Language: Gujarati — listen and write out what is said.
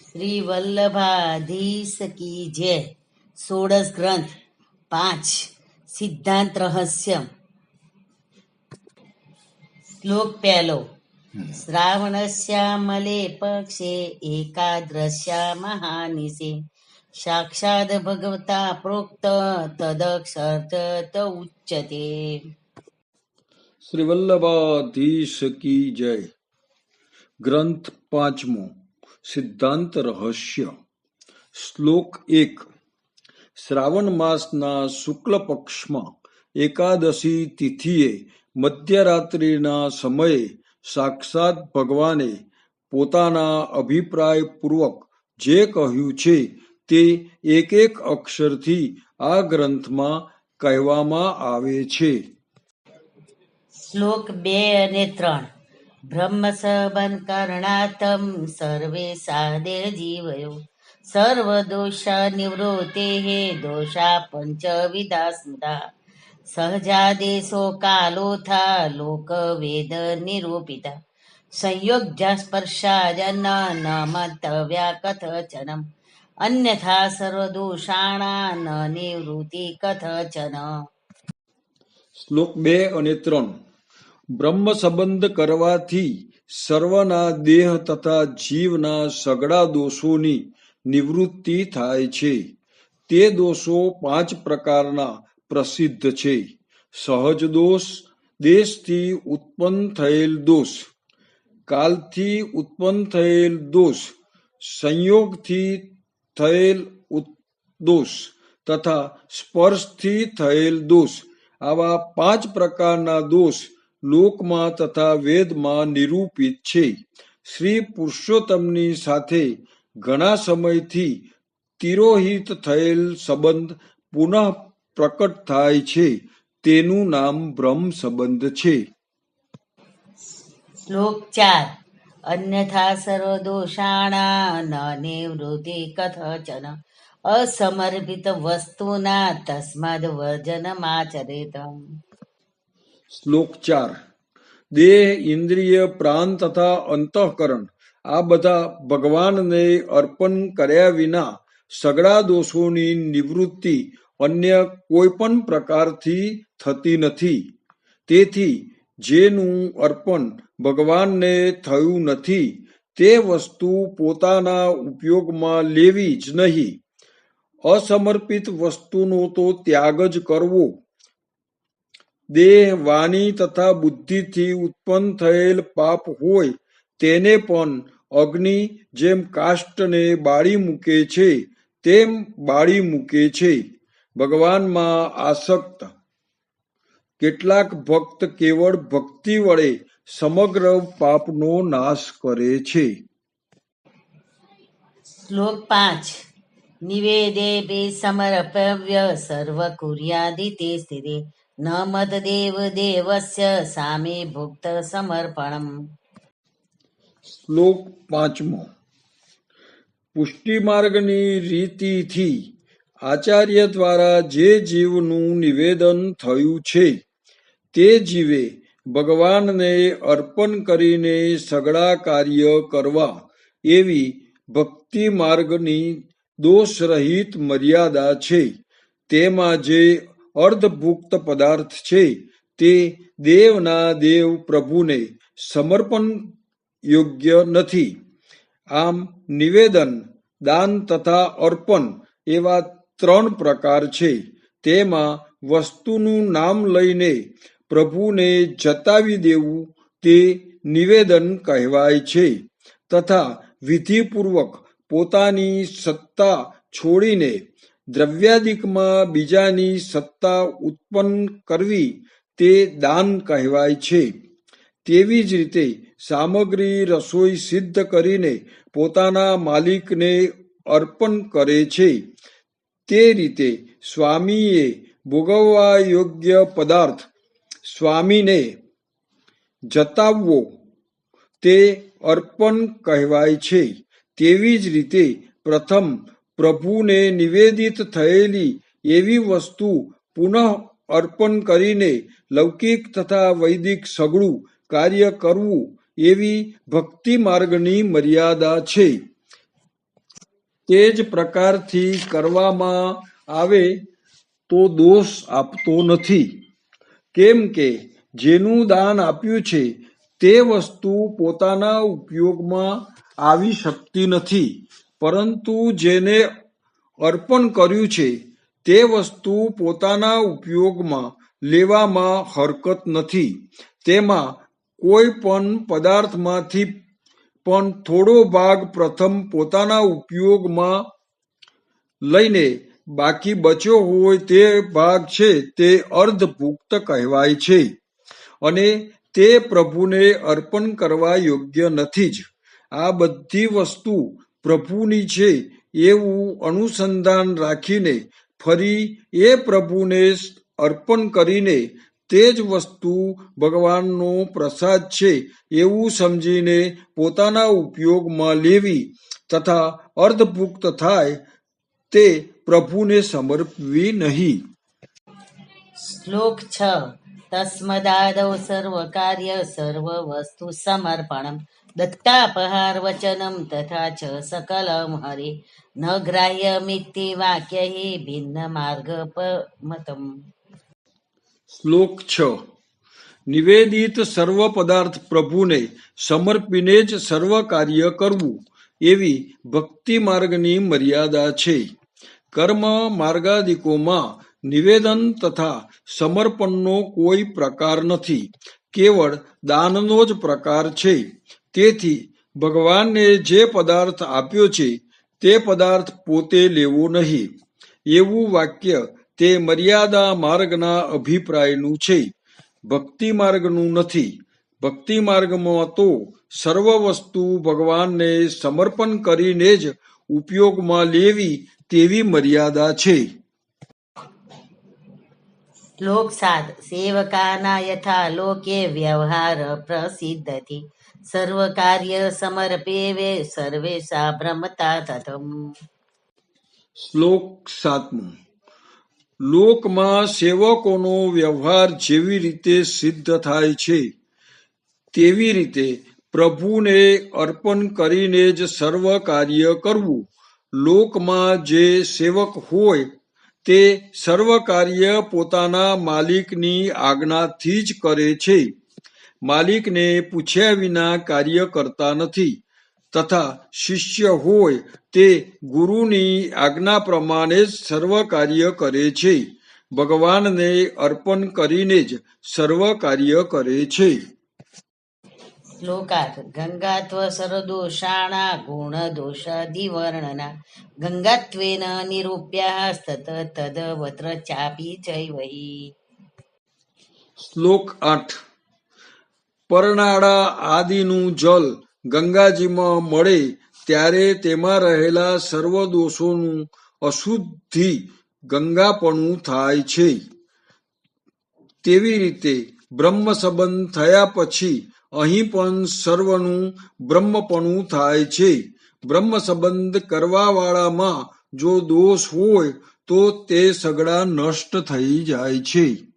શ્રી વલ્લભાધીશ કી જય. સોળસ ગ્રંથ પાંચ. સિદ્ધાંત રહસ્ય શ્લોક પહેલો. શ્રાવણશ્યામલે પક્ષે એકાદ્રશ્યા મહાનિશે સાક્ષાદ ભગવતા પ્રોક્ત તદક્ષર ઉચ્યતે. શ્રી વલ્લભાધીશ કી જય. ગ્રંથ પાંચમો. સિદ્ધાંત રહસ્ય શ્લોક એક. શ્રાવણ માસના શુક્લ પક્ષમાં એકાદશી તિથિએ મધ્યરાત્રિના સમયે સાક્ષાત ભગવાને પોતાના અભિપ્રાય પૂર્વક જે કહ્યું છે તે એક એક અક્ષરથી આ ગ્રંથમાં કહેવામાં આવે છે. શ્લોક બે અને ત્રણ. બ્રહ્મ સબન કરણાતમ સર્વે સાદે જીવયો. સર્વ દોષા નિવૃત્તે હે દોષા પંચવિધા સ્મૃતા સહજાદેશો કાલોથા લોક વેદ નિરૂપિતા. સંયોગ્ય સ્પર્શાજન ન મંતવ્યા કથચનમ. અન્યથા સર્વદોષાણા ન નિવૃત્તિ કથચન. શ્લોક બે અને ત્રણ. બ્રહ્મ સંબંધ કરવાથી સર્વના દેહ તથા જીવના સગળા દોષોની નિવૃત્તિ થાય છે. તે દોષો પાંચ પ્રકારના પ્રસિદ્ધ છે. સહજ દોષ, દેશથી ઉત્પન્ન થયેલ દોષ, કાલથી ઉત્પન્ન થયેલ દોષ, સંયોગથી થયેલ દોષ તથા સ્પર્શથી થયેલ દોષ. આવા પાંચ પ્રકારના દોષ લોકમાં તથા વેદમાં નિરૂપિત છે. શ્રી પુરુષોત્તમની સાથે ઘણા સમયથી તિરોહિત થયેલ સંબંધ પુનઃ પ્રકટ થાય છે. તેનું નામ બ્રહ્મ સંબંધ છે. શ્લોક ચાર. અન્યથા સર્વદોષાણા ન નિવૃત્તિ કથચન. અસમર્પિત વસ્તુના તસ્માદ વર્જનમાચરેત શ્લોક ચાર. દેહ, ઇન્દ્રિય, પ્રાણ તથા અંતઃકરણ, આ બધા ભગવાનને અર્પણ કર્યા વિના સગળા દોષોની નિવૃત્તિ અન્ય કોઈ પણ પ્રકારથી થતી નથી. તેથી જેનું અર્પણ ભગવાનને થયું નથી, તે વસ્તુ પોતાના ઉપયોગમાં લેવી જ નહીં. અસમર્પિત વસ્તુનો તો ત્યાગ જ કરવો દેહ, વાણી તથા બુદ્ધિથી ઉત્પન્ન થયેલ પાપ હોય તેને પણ અગ્નિ જેમ કાષ્ટને બાળી મૂકે છે, તેમ બાળી મૂકે છે. ભગવાનમાં આસક્ત. કેટલાક ભક્ત કેવળ ભક્તિ વડે સમગ્ર પાપનો નાશ કરે છે. શ્લોક પાંચ. નિવેદે બે સમર્પવ્ય સર્વ કુર્યાદિતે સ્થિતે ન મદદેવ દેવસ્ય સામે ભુક્ત સમર્પણમ શ્લોક પાંચમો પુષ્ટિ માર્ગની રીતિથી આચાર્ય દ્વારા જે જીવનું નિવેદન થયું છે તે જીવે ભગવાનને અર્પણ કરીને સગળા કાર્ય કરવા એવી ભક્તિ માર્ગની દોષરહિત મર્યાદા છે તેમાં જે અર્ધભુક્ત પદાર્થ છે તે દેવના દેવ પ્રભુને સમર્પણ યોગ્ય નથી. આમ નિવેદન, દાન તથા અર્પણ એવા ત્રણ પ્રકાર છે. તેમાં વસ્તુનું નામ લઈને પ્રભુને જતાવી દેવું તે નિવેદન કહેવાય છે તથા વિધિપૂર્વક પોતાની સત્તા છોડીને દ્રવ્યાદિકમાં બીજાની સત્તા ઉત્પન્ન કરવી તે દાન કહેવાય છે. તેવી જ રીતે સામગ્રી રસોઈ સિદ્ધ કરીને પોતાના માલિકને અર્પણ કરે છે. તે રીતે સ્વામીએ ભોગવવા યોગ્ય પદાર્થ સ્વામીને જતાવવો તે અર્પણ કહેવાય છે. તેવી જ રીતે પ્રથમ પ્રભુને નિવેદિત થયેલી એવી વસ્તુ પુનઃ અર્પણ કરીને લૌકિક તથા વૈદિક સગળું કાર્ય કરવું એવી ભક્તિ માર્ગની મર્યાદા છે. તે જ પ્રકારથી કરવામાં આવે તો દોષ આપતો નથી. કેમ કે જેનું દાન આપ્યું છે તે વસ્તુ પોતાના ઉપયોગમાં આવી શકતી નથી. પરંતુ જેને અર્પણ કર્યું છે, તે વસ્તુ પોતાના ઉપયોગમાં લેવામાં હરકત નથી. તેમાં કોઈ પણ પદાર્થમાંથી પણ થોડો ભાગ પ્રથમ પોતાના ઉપયોગમાં લઈને બાકી બચ્યો હોય તે ભાગ છે તે અર્ધભુક્ત કહેવાય છે. અને તે પ્રભુને અર્પણ કરવા યોગ્ય નથી જ. આ બધી વસ્તુ પ્રભુની છે એવું અનુસંધાન રાખીને ફરી એ પ્રભુને અર્પણ કરીને તે જ વસ્તુ ભગવાનનો પ્રસાદ છે એવું સમજીને પોતાના ઉપયોગમાં લેવી તથા અર્ધભુક્ત થાય તે પ્રભુને સમર્પવી નહીં. શ્લોક છ. તસ્મદાદવ સર્વ કાર્ય સર્વ વસ્તુ સમર્પણમ. દત્તાપહાર વચનમ તથા છ સકલમ હરે ન ગ્રાહ્યમિતિ વાક્ય હિ ભિન્ન માર્ગ મતમ શ્લોક છ નિવેદિત સર્વ પદાર્થ પ્રભુને સમર્પીને જ સર્વ કાર્ય કરવું એવી ભક્તિ માર્ગની મર્યાદા છે કર્મ માર્ગાદિકોમાં નિવેદન તથા સમર્પણનો કોઈ પ્રકાર નથી કેવળ દાનનો જ પ્રકાર છે તેથી ભગવાનને જે પદાર્થ આપ્યો છે, તે પદાર્થ પોતે લેવો નહીં. એવું વાક્ય તે મર્યાદા માર્ગના અભિપ્રાયનું છે. ભક્તિ માર્ગનું નથી. ભક્તિ માર્ગમાં તો સર્વ વસ્તુ ભગવાનને સમર્પણ કરીને જ ઉપયોગમાં લેવી તેવી મર્યાદા છે. શ્લોક સાત સેવકાના યથા લોકે વ્યવહાર પ્રસિદ્ધથી સર્વ કાર્ય સમર્પેવે સર્વેશા બ્રહ્મતા તથમ શ્લોક સાતમું લોકમાં સેવકોનો વ્યવહાર જેવી રીતે સિદ્ધ થાય છે તેવી રીતે પ્રભુને અર્પણ કરીને જ સર્વ કાર્ય કરવું લોકમાં જે સેવક હોય તે સર્વ કાર્ય પોતાના માલિકની આજ્ઞાથી જ કરે છે. માલિકને પૂછ્યા વિના કાર્ય કરતા નથી. તથા શિષ્ય હોય તે ગુરુની આજ્ઞા પ્રમાણે જ સર્વ કાર્ય કરે છે. ભગવાનને અર્પણ કરીને જ સર્વ કાર્ય કરે છે. શ્લોકાર્થ, ગંગાત્વ સરદોષાણા ગુણ દોષાદિવર્ણના ગંગાત્વેન નિરૂપ્યાસ્તત તદવત્ર ચાપી ચૈવહી. શ્લોક આઠ. પરનાળા આદિનું જલ ગંગાજીમાં મળે ત્યારે તેમાં રહેલા સર્વ દોષોનું અશુદ્ધિ ગંગાપણું થાય છે. તેવી રીતે બ્રહ્મ સંબંધ થયા પછી અહીં પણ સર્વનું બ્રહ્મપણું થાય છે. બ્રહ્મ સંબંધ કરવાવાળામાં જો દોષ હોય, તો તે સગડા નષ્ટ થઈ જાય છે.